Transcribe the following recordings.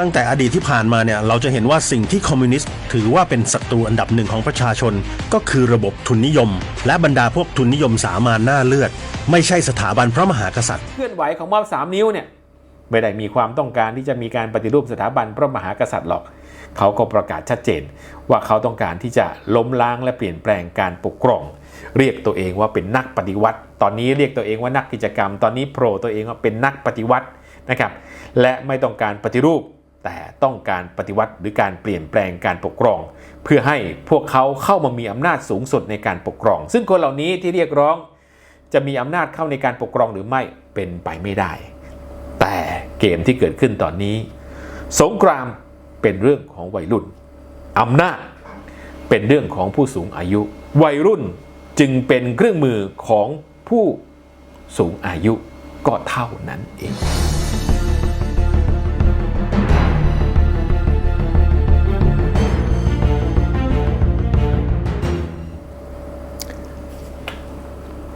ตั้งแต่อดีตที่ผ่านมาเนี่ยเราจะเห็นว่าสิ่งที่คอมมิวนิสต์ถือว่าเป็นศัตรูอันดับหนึ่งของประชาชน ก็คือระบบทุนนิยม และบรรดาพวกทุนนิยมสามานหน้าเลือด ไม่ใช่สถาบันพระมหากษัตริย์ เคลื่อนไหวของม็อบสามนิ้วเนี่ยไม่ได้มีความต้องการที่จะมีการปฏิรูปสถาบันพระมหากษัตริย์หรอก เขาก็ประกาศชัดเจน ว่าเขาต้องการที่จะล้มล้างและเปลี่ยนแปลงการปกครองเรียกตัวเองว่าเป็นนักปฏิวัติ ตอนนี้เรียกตัวเองว่านักกิจกรรม ตอนนี้โผล่ตัวเองว่าเป็นนักปฏิวัตินะครับและไม่ต้องการปฏิรูป แต่ต้องการปฏิวัติหรือการเปลี่ยนแปลงการปกครอง เพื่อให้พวกเขาเข้ามามีอำนาจสูงสุดในการปกครอง ซึ่งคนเหล่านี้ที่เรียกร้องจะมีอำนาจเข้าในการปกครองหรือไม่เป็นไปไม่ได้ แต่เกมที่เกิดขึ้นตอนนี้ สงครามเป็นเรื่องของวัยรุ่นอำนาจเป็นเรื่องของผู้สูงอายุ วัยรุ่นจึงเป็นเครื่องมือของผู้สูงอายุก็เท่านั้นเอง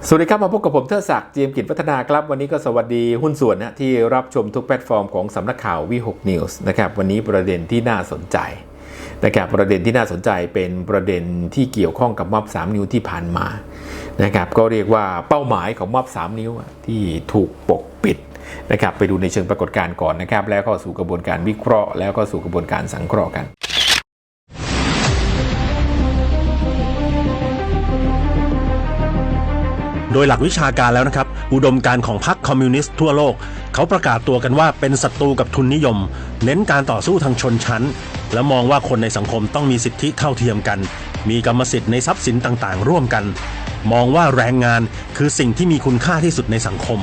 สวัสดีครับ มาพบกับผมเทิดศักดิ์เจียมกิจวัฒนาครับ วันนี้ก็สวัสดีหุ้นส่วนนะที่รับชมทุกแพลตฟอร์มของสำนักข่าววิหกนิวส์นะครับวันนี้ประเด็นที่น่าสนใจนะครับประเด็นที่น่าสนใจเป็นประเด็นที่เกี่ยวข้องกับม็อบ3 นิ้วที่ผ่านมานะครับก็เรียกว่าเป้าหมายของม็อบ3 นิ้วที่ถูกปกปิดนะครับไปดูในเชิงปรากฏการณ์ก่อนนะครับแล้วก็สู่กระบวนการวิเคราะห์ แล้วก็สู่กระบวนการสังเคราะห์กัน โดยหลักวิชาการแล้วนะครับ อุดมการของพรรคคอมมิวนิสต์ทั่วโลก เขาประกาศตัวกันว่าเป็นศัตรูกับทุนนิยม เน้นการต่อสู้ทางชนชั้น และมองว่าคนในสังคมต้องมีสิทธิเท่าเทียมกัน มีกรรมสิทธิ์ในทรัพย์สินต่างๆ ร่วมกัน มองว่าแรงงานคือสิ่งที่มีคุณค่าที่สุดในสังคม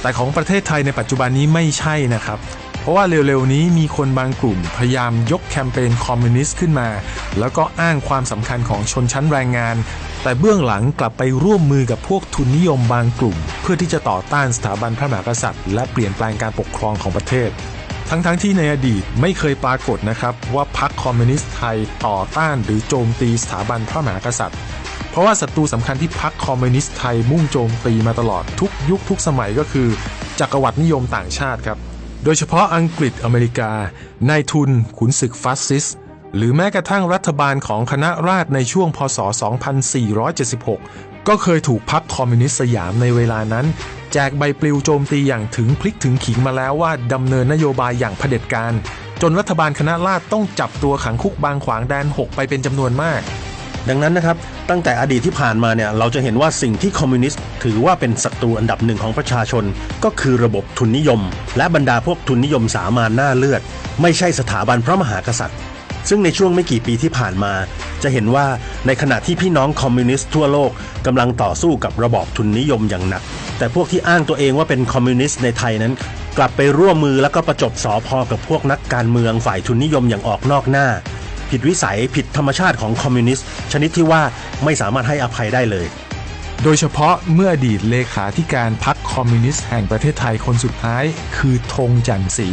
แต่ของประเทศไทยในปัจจุบันนี้ไม่ใช่นะครับเพราะว่าเร็วๆนี้มีคนบางกลุ่มพยายามยกแคมเปญคอมมิวนิสต์ขึ้นมา แล้วก็อ้างความสำคัญของชนชั้นแรงงานแต่เบื้องหลังกลับไปร่วมมือกับพวกทุนนิยมบางกลุ่ม เพื่อที่จะต่อต้านสถาบันพระมหากษัตริย์ และเปลี่ยนแปลงการปกครองของประเทศ ทั้งๆทที่ในอดีตไม่เคยปรากฏนะครับ ว่าพรรคคอมมิวนิสต์ไทยต่อต้านหรือโจมตีสถาบันพระมหากษัตริย์ เพราะว่าศัตรูสำคัญที่พรรคคอมมิวนิสต์ไทยมุ่งโจมตีมาตลอดทุกยุคทุกสมัยก็คือ จักรวรรดินิยมต่างชาติครับ โดยเฉพาะอังกฤษอเมริกานายทุนขุนศึกฟาสซิสต หรือแม้กระทั่งรัฐบาลของคณะราษฎรในช่วงพศ 2476 ก็เคยถูกพรรคคอมมิวนิสต์สยามในเวลานั้น แจกใบปลิวโจมตีอย่างถึงพลิกถึงขิงมาแล้วว่าดำเนินนโยบายอย่างเผด็จการ จนรัฐบาลคณะราษฎรต้องจับตัวขังคุกบางขวางแดน 6 ไปเป็นจำนวนมากดังนั้นนะครับตั้งแต่อดีตที่ผ่านมาเนี่ยเราจะเห็นว่าสิ่งที่คอมมิวนิสต์ถือว่าเป็นศัตรูอันดับหนึ่งของประชาชน ก็คือระบบทุนนิยม และบรรดาพวกทุนนิยมสามานหน้าเลือด ไม่ใช่สถาบันพระมหากษัตริย์ ซึ่งในช่วงไม่กี่ปีที่ผ่านมา จะเห็นว่าในขณะที่พี่น้องคอมมิวนิสต์ทั่วโลกกำลังต่อสู้กับระบอบทุนนิยมอย่างหนัก แต่พวกที่อ้างตัวเองว่าเป็นคอมมิวนิสต์ในไทยนั้น กลับไปร่วมมือแล้วก็ประจบสอพอกับพวกนักการเมืองฝ่ายทุนนิยมอย่างออกนอกหน้า ผิดวิสัยผิดธรรมชาติของคอมมิวนิสต์ชนิดที่ว่าไม่สามารถให้อภัยได้เลยโดยเฉพาะเมื่ออดีตเลขาธิการพรรคคอมมิวนิสต์แห่งประเทศไทยคนสุดท้าย คือธงจ่มศรี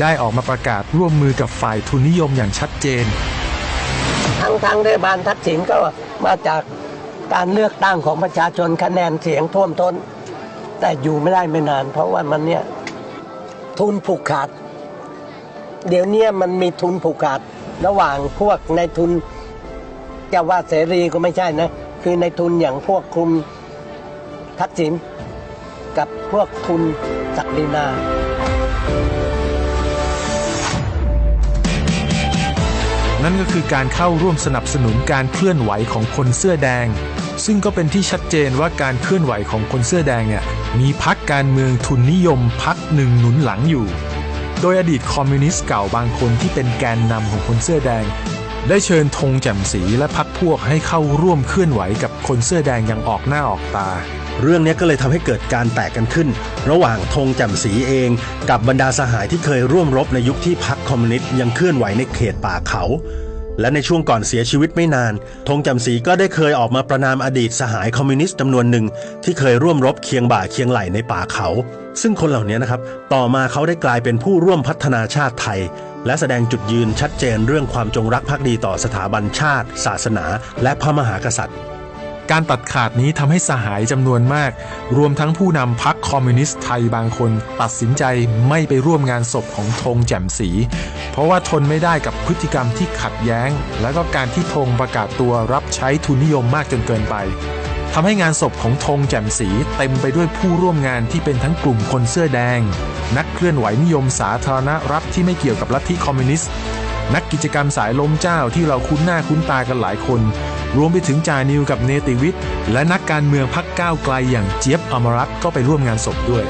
ได้ออกมาประกาศร่วมมือกับฝ่ายทุนนิยมอย่างชัดเจน ทั้งทั้งรัฐบาลทักษิณก็มาจากการเลือกตั้งของประชาชนคะแนนเสียงท่วมท้น แต่อยู่ไม่ได้ไม่นาน เพราะว่ามันเนี่ยทุนผูกขาด เดี๋ยวเนี้มันมีทุนผูกขาดระหว่างพวกในทุนจะว่าเสรีก็ไม่ใช่นะ คือในทุนอย่างพวกคุมทักษิณกับพวกทุนศักดินา นั่นก็คือการเข้าร่วมสนับสนุนการเคลื่อนไหวของคนเสื้อแดง ซึ่งก็เป็นที่ชัดเจนว่าการเคลื่อนไหวของคนเสื้อแดงเนี่ยมีพักการเมืองทุนนิยมพักหนึ่งหนุนหลังอยู่ โดยอดีตคอมมิวนิสต์เก่าบางคนที่เป็นแกนนำของคนเสื้อแดง ได้เชิญธงแจ่มสีและพักพวกให้เข้าร่วมเคลื่อนไหวกับคนเสื้อแดงอย่างออกหน้าออกตา เรื่องนี้ก็เลยทำให้เกิดการแตกกันขึ้น ระหว่างธงแจ่มสีเอง กับบรรดาสหายที่เคยร่วมรบในยุคที่พรรคคอมมิวนิสต์ยังเคลื่อนไหวในเขตป่าเขา และในช่วงก่อนเสียชีวิตไม่นาน ธงแจ่มสีก็ได้เคยออกมาประนามอดีตสหายคอมมิวนิสต์จำนวนหนึ่งที่เคยร่วมรบเคียงบ่าเคียงไหลในป่าเขา ซึ่งคนเหล่านี้นะครับ ต่อมาเขาได้กลายเป็นผู้ร่วมพัฒนาชาติไทยและแสดงจุดยืนชัดเจนเรื่องความจงรักภักดีต่อสถาบันชาติ ศาสนา และพระมหากษัตริย์ การตัดขาดนี้ทำให้สหายจำนวนมาก รวมทั้งผู้นำพรรคคอมมิวนิสต์ไทยบางคน ตัดสินใจไม่ไปร่วมงานศพของธงแจ่มสี เพราะว่าทนไม่ได้กับพฤติกรรมที่ขัดแย้ง และก็การที่ธงประกาศตัวรับใช้ทุนนิยมมากจนเกินไปทำให้งานศพของธงแจ่มสีเต็มไปด้วยผู้ร่วมงานที่เป็นทั้งกลุ่มคนเสื้อแดง นักเคลื่อนไหวนิยมสาธารณรัฐที่ไม่เกี่ยวกับลัทธิคอมมิวนิสต์ นักกิจกรรมสายล้มเจ้าที่เราคุ้นหน้าคุ้นตากันหลายคน รวมไปถึงจานิวกับเนติวิทย์ และนักการเมืองพักก้าวไกลอย่างเจี๊ยบอมรัตก็ไปร่วมงานศพด้วย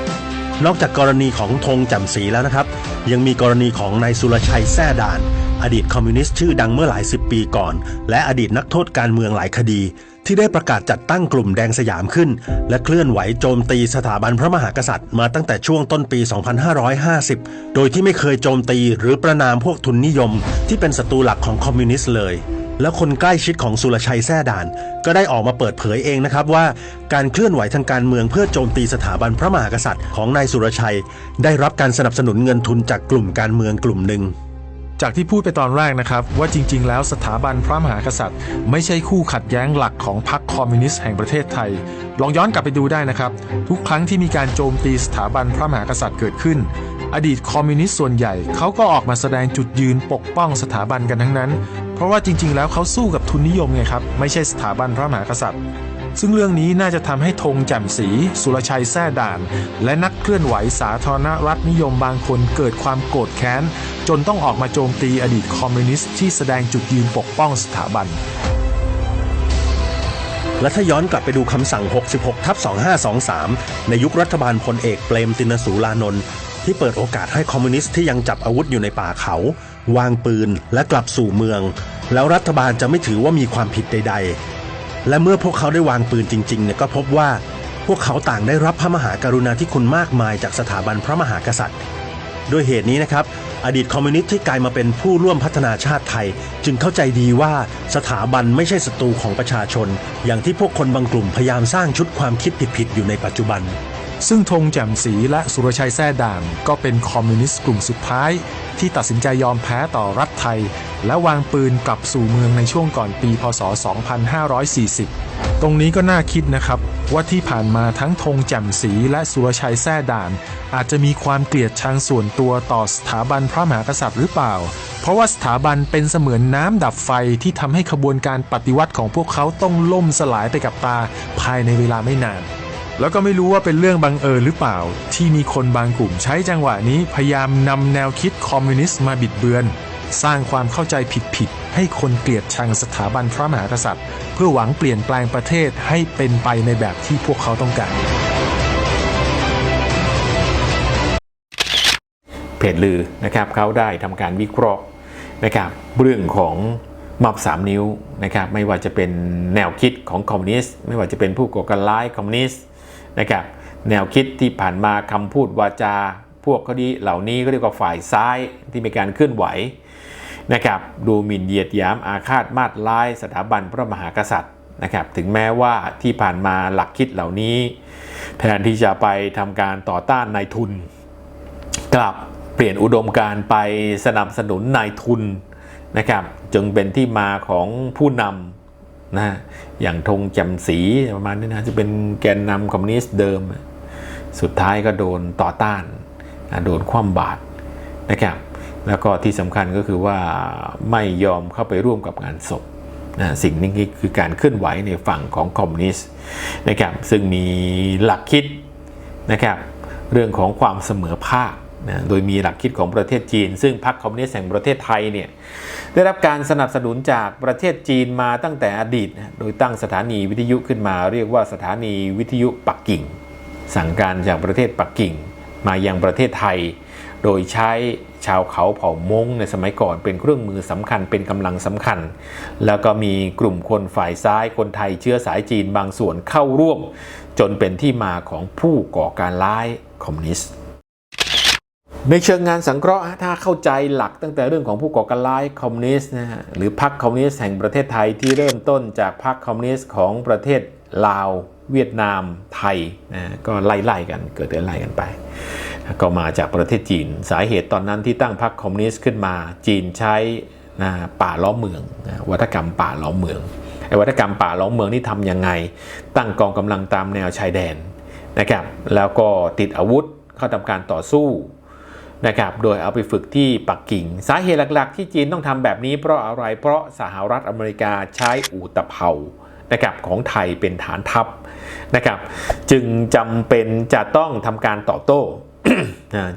นอกจากกรณีของธงจ่มสีแล้วนะครับ ยังมีกรณีของนายสุรชัยแซ่ด่าน อดีตคอมมิวนิสต์ชื่อดังเมื่อหลายสิบปีก่อน และอดีตนักโทษการเมืองหลายคดี ที่ได้ประกาศจัดตั้งกลุ่มแดงสยามขึ้น และเคลื่อนไหวโจมตีสถาบันพระมหากษัตริย์ มาตั้งแต่ช่วงต้นปี 2550 โดยที่ไม่เคยโจมตีหรือประนามพวกทุนนิยม ที่เป็นศัตรูหลักของคอมมิวนิสต์เลย แล้วคนใกล้ชิดของสุรชัยแซ่ด่าน ก็ได้ออกมาเปิดเผยเองนะครับว่าการเคลื่อนไหวทางการเมืองเพื่อโจมตีสถาบันพระมหากษัตริย์ของนายสุรชัย ได้รับการสนับสนุนเงินทุนจากกลุ่มการเมืองกลุ่มหนึ่งจากที่พูดไปตอนแรกนะครับ ว่าจริง ๆ แล้วสถาบันพระมหากษัตริย์ ไม่ใช่คู่ขัดแย้งหลักของพรรคคอมมิวนิสต์แห่งประเทศไทย ลองย้อนกลับไปดูได้นะครับ ทุกครั้งที่มีการโจมตีสถาบันพระมหากษัตริย์เกิดขึ้น อดีตคอมมิวนิสต์ส่วนใหญ่เขาก็ออกมาแสดงจุดยืนปกป้องสถาบันกันทั้งนั้น เพราะว่าจริง ๆ แล้วเขาสู้กับทุนนิยมไงครับ ไม่ใช่สถาบันพระมหากษัตริย์ ซึ่งเรื่องนี้น่าจะทำให้ธงแจ่มสี สุรชัยแซ่ด่าน และนักเคลื่อนไหวสาธารณรัฐนิยมบางคนเกิดความโกรธแค้น จนต้องออกมาโจมตีอดีตคอมมิวนิสต์ที่แสดงจุดยืนปกป้องสถาบันและถ้าย้อนกลับไปดูคำสั่ง 66 ทับ 2523 ในยุครัฐบาลพลเอกเปรมตินสูรานนท์ที่เปิดโอกาสให้คอมมิวนิสต์ที่ยังจับอาวุธอยู่ในป่าเขา วางปืนและกลับสู่เมือง แล้วรัฐบาลจะไม่ถือว่ามีความผิดใด ๆ และเมื่อพวกเขาได้วางปืนจริงๆเนี่ยก็พบว่าพวกเขาต่างได้รับพระมหากรุณาธิคุณมากมายจากสถาบันพระมหากษัตริย์ ด้วยเหตุนี้นะครับ อดีตคอมมิวนิสต์ที่กลายมาเป็นผู้ร่วมพัฒนาชาติไทย จึงเข้าใจดีว่าสถาบันไม่ใช่ศัตรูของประชาชน อย่างที่พวกคนบางกลุ่มพยายามสร้างชุดความคิดผิดๆอยู่ในปัจจุบัน ซึ่งธงแจ่มสีและสุรชัยแซ่ด่านก็เป็นคอมมิวนิสต์กลุ่มสุดท้าย ที่ตัดสินใจยอมแพ้ต่อรัฐไทย และวางปืนกลับสู่เมืองในช่วงก่อนปี พศ 2540 ตรงนี้ก็น่าคิดนะครับ ว่าที่ผ่านมาทั้งธงแจ่มสีและสุรชัยแซ่ด่าน อาจจะมีความเกลียดชังส่วนตัวต่อสถาบันพระมหากษัตริย์หรือเปล่า เพราะว่าสถาบันเป็นเสมือนน้ำดับไฟที่ทำให้ขบวนการปฏิวัติของพวกเขาต้องล่มสลายไปกับตาภายในเวลาไม่นาน แล้วก็ไม่รู้ว่าเป็นเรื่องบังเอิญหรือเปล่า ที่มีคนบางกลุ่มใช้จังหวะนี้พยายามนำแนวคิดคอมมิวนิสต์มาบิดเบือน สร้างความเข้าใจผิดๆให้คนเกลียดชังสถาบันพระมหากษัตริย์ เพื่อหวังเปลี่ยนแปลงประเทศให้เป็นไปในแบบที่พวกเขาต้องการเพจลือนะครับเขาได้ทำการวิเคราะห์นะครับเรื่องของม็อบสามนิ้วนะครับไม่ว่าจะเป็นแนวคิดของคอมมิวนิสต์ไม่ว่าจะเป็นผู้ก่อการร้ายคอมมิวนิสต์ นะครับแนวคิดที่ผ่านมาคำพูดวาจา พวกเขาดีเหล่านี้ก็เรียกว่าฝ่ายซ้ายที่มีการเคลื่อนไหวนะครับดูหมิ่นเหยียดหยามอาฆาตมาดร้ายสถาบันพระมหากษัตริย์นะครับถึงแม้ว่าที่ผ่านมาหลักคิดเหล่านี้ แทนที่จะไปทำการต่อต้านนายทุน กลับเปลี่ยนอุดมการไปสนับสนุนนายทุนนะครับจึงเป็นที่มาของผู้นำ นะอย่างธงแจ่มสีประมาณนี้นะจะเป็นแกนนำคอมมิวนิสต์เดิม สุดท้ายก็โดนต่อต้านนะโดนคว่ำบาตรนะครับแล้วก็ที่สำคัญก็คือว่าไม่ยอมเข้าไปร่วมกับงานศพนะสิ่งนี้คือการเคลื่อนไหวในฝั่งของคอมมิวนิสต์นะครับซึ่งมีหลักคิดนะครับเรื่องของความเสมอภาค นะโดยมีหลักคิดของประเทศจีน ซึ่งพรรคคอมมิวนิสต์แห่งประเทศไทยเนี่ยได้รับการสนับสนุนจากประเทศจีนมาตั้งแต่อดีต โดยตั้งสถานีวิทยุขึ้นมา เรียกว่าสถานีวิทยุปักกิ่ง สั่งการจากประเทศปักกิ่ง มายังประเทศไทย โดยใช้ชาวเขาเผ่ามงในสมัยก่อนเป็นเครื่องมือสำคัญเป็นกำลังสำคัญ แล้วก็มีกลุ่มคนฝ่ายซ้ายคนไทยเชื้อสายจีนบางส่วนเข้าร่วม จนเป็นที่มาของผู้ก่อการร้ายคอมมิวนิสต์ ในเชิงงานสังเคราะห์ถ้าเข้าใจหลักตั้งแต่เรื่องของผู้ก่อการร้ายคอมมิวนิสต์นะฮะหรือพรรคคอมมิวนิสต์แห่งประเทศไทยที่เริ่มต้นจากพรรคคอมมิวนิสต์ของประเทศลาว เวียดนามไทยนะก็ไล่ๆกันเกิดไล่กันไป ก็มาจากประเทศจีน สาเหตุตอนนั้นที่ตั้งพรรคคอมมิวนิสต์ขึ้นมา จีนใช้นะป่าล้อมเมืองนะวัฒกรรมป่าล้อมเมืองไอ้วัฒกรรมป่าล้อมเมืองนี่ทำยังไง ตั้งกองกำลังตามแนวชายแดนนะครับแล้วก็ติดอาวุธเข้าทำการต่อสู้ นะครับ โดยเอาไปฝึกที่ปักกิ่ง สาเหตุหลักๆ ที่จีนต้องทำแบบนี้เพราะอะไร เพราะสหรัฐอเมริกาใช้อูตะเภานะครับของไทยเป็นฐานทัพนะครับ จึงจำเป็นจะต้องทำการตอบโต้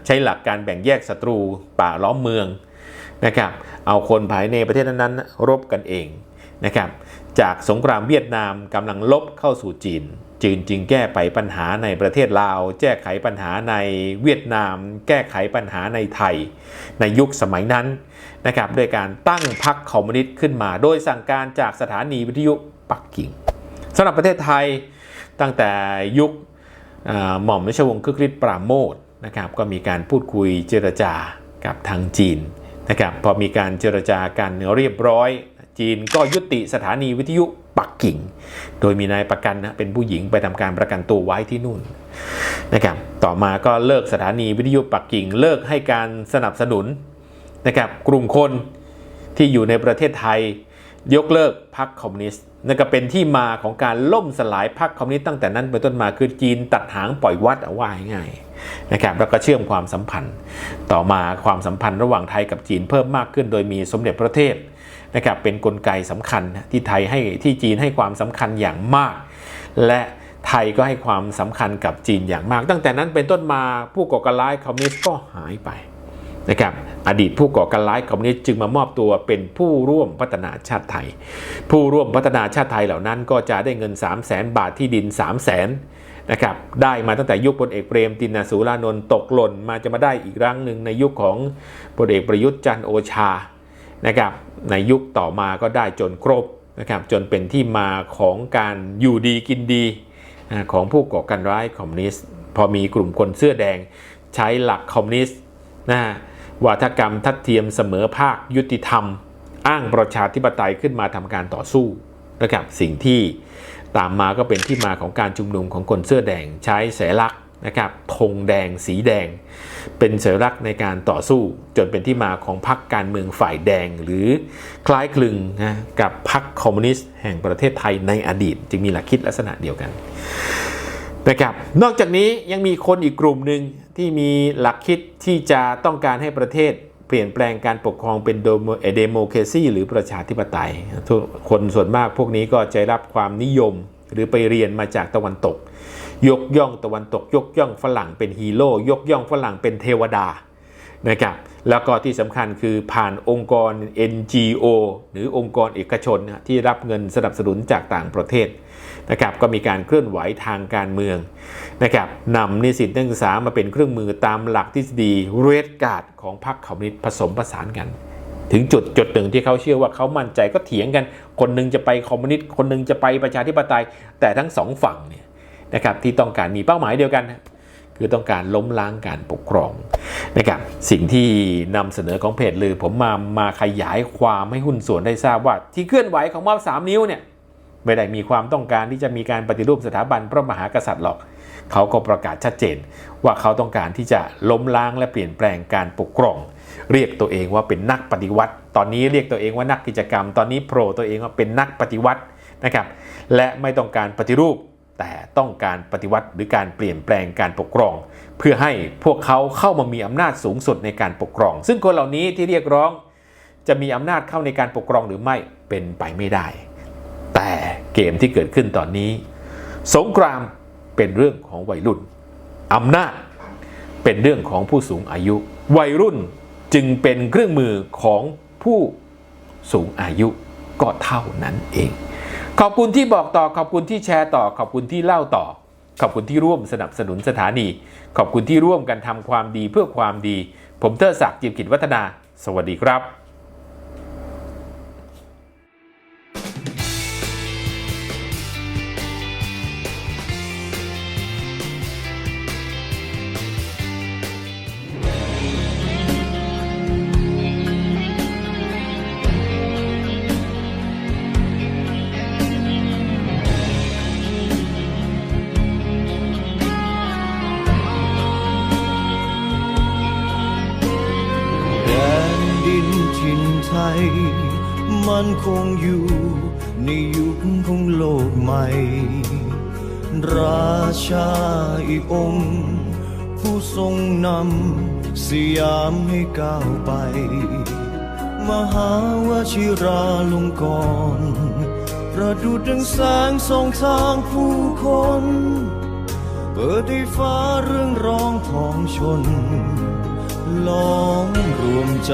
ใช้หลักการแบ่งแยกศัตรูป่าล้อมเมืองนะครับ เอาคนภายในประเทศนั้นๆรบกันเองนะครับ จากสงครามเวียดนามกำลังลบเข้าสู่จีน จีนจึงแก้ไปปัญหาในประเทศลาว แก้ไขปัญหาในเวียดนาม แก้ไขปัญหาในไทย ในยุคสมัยนั้นนะครับด้วยการตั้งพรรคคอมมิวนิสต์ขึ้นมา โดยสั่งการจากสถานีวิทยุปักกิ่งสำหรับประเทศไทยตั้งแต่ยุคหม่อมราชวงศ์คึกฤทธิ์ปราโมทนะครับก็มีการพูดคุยเจรจากับทางจีนนะครับพอมีการเจรจากันเรียบร้อย จีนก็ยุติสถานีวิทยุปักกิ่ง โดยมีนายประกันนะเป็นผู้หญิงไปทำการประกันตัวไว้ที่นู่นนะครับต่อมาก็เลิกสถานีวิทยุปักกิ่ง เลิกให้การสนับสนุนนะครับกลุ่มคนที่อยู่ในประเทศไทยยกเลิกพรรคคอมมิวนิสต์ นั่นก็เป็นที่มาของการล่มสลายพรรคคอมมิวนิสต์ตั้งแต่นั้นเป็นต้นมาคือจีนตัดหางปล่อยวัดเอาว่าง่ายนะครับแล้วก็เชื่อมความสัมพันธ์ ต่อมาความสัมพันธ์ระหว่างไทยกับจีนเพิ่มมากขึ้น โดยมีสมเด็จพระเทพนะครับเป็นนกลไกสำคัญที่ไทยให้ที่จีนให้ความสำคัญอย่างมาก และไทยก็ให้ความสำคัญกับจีนอย่างมาก ตั้งแต่นั้นเป็นต้นมาผู้ก่อการร้ายคอมมิวนิสต์ก็หายไป นะครับอดีตผู้ก่อการร้ายคอมมิวนิสต์จึงมามอบตัวเป็นผู้ร่วมพัฒนาชาติไทย ผู้ร่วมพัฒนาชาติไทยเหล่านั้นก็จะได้เงิน 3 0 0แสนบาทที่ดิน 3 0 0แสนนะครับได้มาตั้งแต่ยุคพลเอกเปรมตินสูรานนท์ตกหล่นมาจะมาได้อีกครั้งหนึ่งในยุคของพลเอกประยุทธ์จันโอชานะครับในยุคต่อมาก็ได้จนครบนะครับจนเป็นที่มาของการอยู่ดีกินดีของผู้ก่อการร้ายคอมมิวนิสต์ พอมีกลุ่มคนเสื้อแดงใช้หลักคอมมิวนิสต์นะฮะ วาทกรรมทัดเทียมเสมอภาคยุติธรรม อ้างประชาธิปไตยขึ้นมาทำการต่อสู้นะครับสิ่งที่ตามมาก็เป็นที่มาของการชุมนุมของคนเสื้อแดงใช้สัญลักษณ์นะครับธงแดงสีแดง เป็นสัญลักษณ์ในการต่อสู้ จนเป็นที่มาของพรรคการเมืองฝ่ายแดง หรือคล้ายคลึงนะกับพรรคคอมมิวนิสต์แห่งประเทศไทยในอดีต จึงมีหลักคิดลักษณะเดียวกัน นะครับนอกจากนี้ยังมีคนอีกกลุ่มหนึ่งที่มีหลักคิดที่จะต้องการให้ประเทศเปลี่ยนแปลงการปกครองเป็นโดโมเดโมเคซีหรือประชาธิปไตยทุกคนส่วนมากพวกนี้ก็จะรับความนิยมหรือไปเรียนมาจากตะวันตก ยกย่องตะวันตก ยกย่องฝรั่งเป็นฮีโร่ยกย่องฝรั่งเป็นเทวดานะครับแล้วก็ที่สำคัญคือผ่านองค์กร NGO หรือองค์กรเอกชนที่รับเงินสนับสนุนจากต่างประเทศ นะครับก็มีการเคลื่อนไหวทางการเมืองนะครับนำนิสิตนักศึกษามาเป็นเครื่องมือตามหลักทฤษฎีเรดการ์ดของพรรคคอมมิวนิสต์ผสมผสานกัน ถึงจุดจุดหนึ่งที่เขาเชื่อว่าเขามั่นใจก็เถียงกัน คนหนึงจะไปคอมมิวนิสต์คนหนึงจะไปประชาธิปไตย แต่ทั้งสองฝั่งเนี่ยนะครับที่ต้องการมีเป้าหมายเดียวกันคือต้องการล้มล้างการปกครองนะครับสิ่งที่นำเสนอของเพจลือ ผมมามาขยายความให้หุ้นส่วนได้ทราบว่า ที่เคลื่อนไหวของมอบสามนิ้วเนี่ย ไม่ได้มีความต้องการที่จะมีการปฏิรูปสถาบันพระมหากษัตริย์หรอก เขาก็ประกาศชัดเจน ว่าเขาต้องการที่จะล้มล้างและเปลี่ยนแปลงการปกครอง เรียกตัวเองว่าเป็นนักปฏิวัติ ตอนนี้เรียกตัวเองว่านักกิจกรรม ตอนนี้โผล่ตัวเองว่าเป็นนักปฏิวัตินะครับ และไม่ต้องการปฏิรูป แต่ต้องการปฏิวัติหรือการเปลี่ยนแปลงการปกครอง เพื่อให้พวกเขาเข้ามามีอำนาจสูงสุดในการปกครอง ซึ่งคนเหล่านี้ที่เรียกร้อง จะมีอำนาจเข้าในการปกครองหรือไม่เป็นไปไม่ได้ แต่เกมที่เกิดขึ้นตอนนี้ สงครามเป็นเรื่องของวัยรุ่นอำนาจเป็นเรื่องของผู้สูงอายุ วัยรุ่นจึงเป็นเครื่องมือของผู้สูงอายุก็เท่านั้นเอง ขอบคุณที่บอกต่อขอบคุณที่แชร์ต่อ ขอบคุณที่เล่าต่อ ขอบคุณที่ร่วมสนับสนุนสถานี ขอบคุณที่ร่วมกันทำความดีเพื่อความดี ผมเทอศักดิ์จิมกิจวัฒนา สวัสดีครับ ยมันคงอยู่ ในยุคของโลกใหม่ ราชาอีกองค์ ผู้ทรงนำสยามให้ก้าวไป มหาวชิราลงกรณประดุดดังแสงส่องทางผู้คน เปิดให้ฟ้าเรื่องร้องของชนล้อมรวมใจ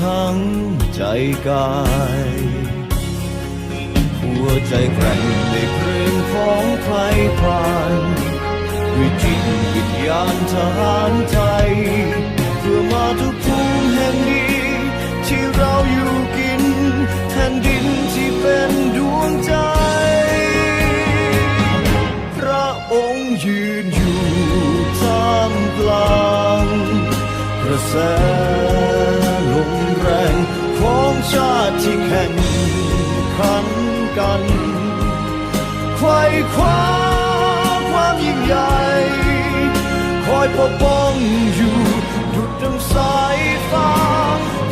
ทั้งใจกายหัวใจแกร่งในเพลงของไทยผ่านด้วยจิตวิญญาณทหารไทย ไขว้คว้าความยิ่งใหญ่ คอยปกป้องอยู่ดุดดังสายฟ้า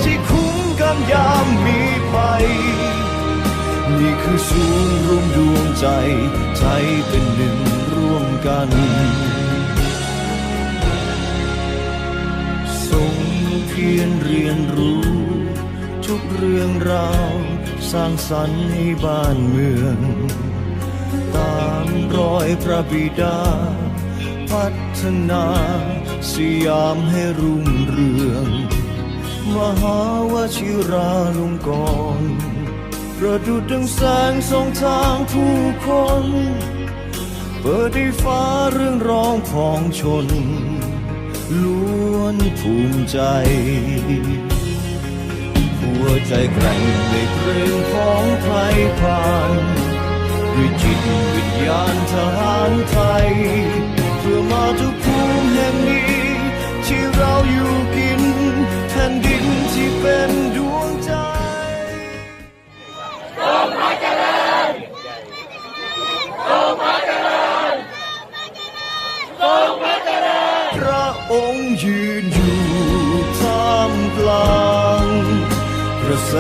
ที่คุ้มกันยามมีภัย นี่คือศูนย์รวมดวงใจ ใจเป็นหนึ่งร่วมกันทรงเพียรเรียนรู้ ทุกเรื่องราว สร้างสรรค์ให้บ้านเมืองามรอยพระบิดา พัฒนาสยามให้รุ่งเรือง มหาวชิราลงกรณประดุดดังแสงส่องทางผู้คน เปิดให้ฟ้าเรื่องร้องของชน ล้วนภูมิใจ หัวใจแกร่งในเพลงของไทยผ่าน ด้วยจิตวิญญาณทหารไทย เพื่อมาทุกภูมิแห่งนี้ ที่เราอยู่กินแผ่นดินที่เป็นดวงใจพระองค์ยืนอยู่ท่ามกลางกระแส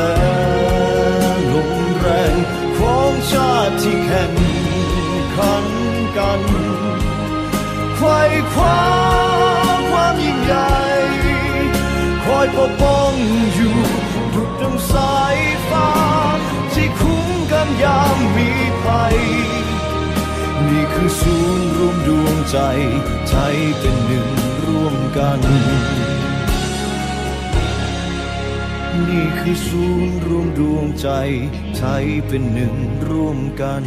ดุดดังสายฟ้าที่คุ้มกันยามมีภัยนี่คือศูนย์รวมดวงใจใจเป็นหนึ่งร่วมกัน นี่คือศูนย์รวมดวงใจใจเป็นหนึ่งร่วมกัน